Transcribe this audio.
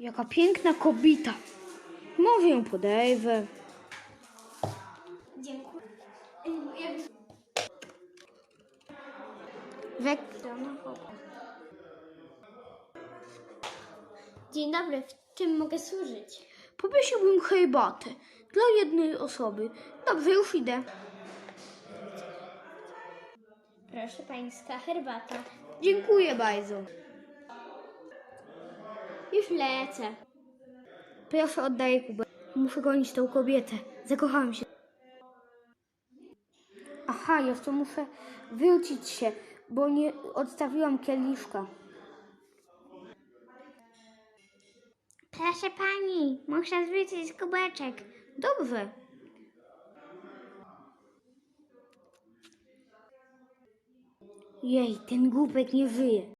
Jaka piękna kobieta. Ją podejwę. Dziękuję. Wek... Dzień dobry, w czym mogę służyć? Poprosiłbym herbatę dla jednej osoby. Dobrze, już idę. Proszę pańska, herbata. Dziękuję bardzo. Już lecę. Proszę oddaję kubę. Muszę gonić tą kobietę. Zakochałem się. Aha, jeszcze muszę wrócić się, bo nie odstawiłam kieliszka. Proszę pani, muszę zwrócić kubeczek. Dobrze. Jej, ten głupek nie żyje.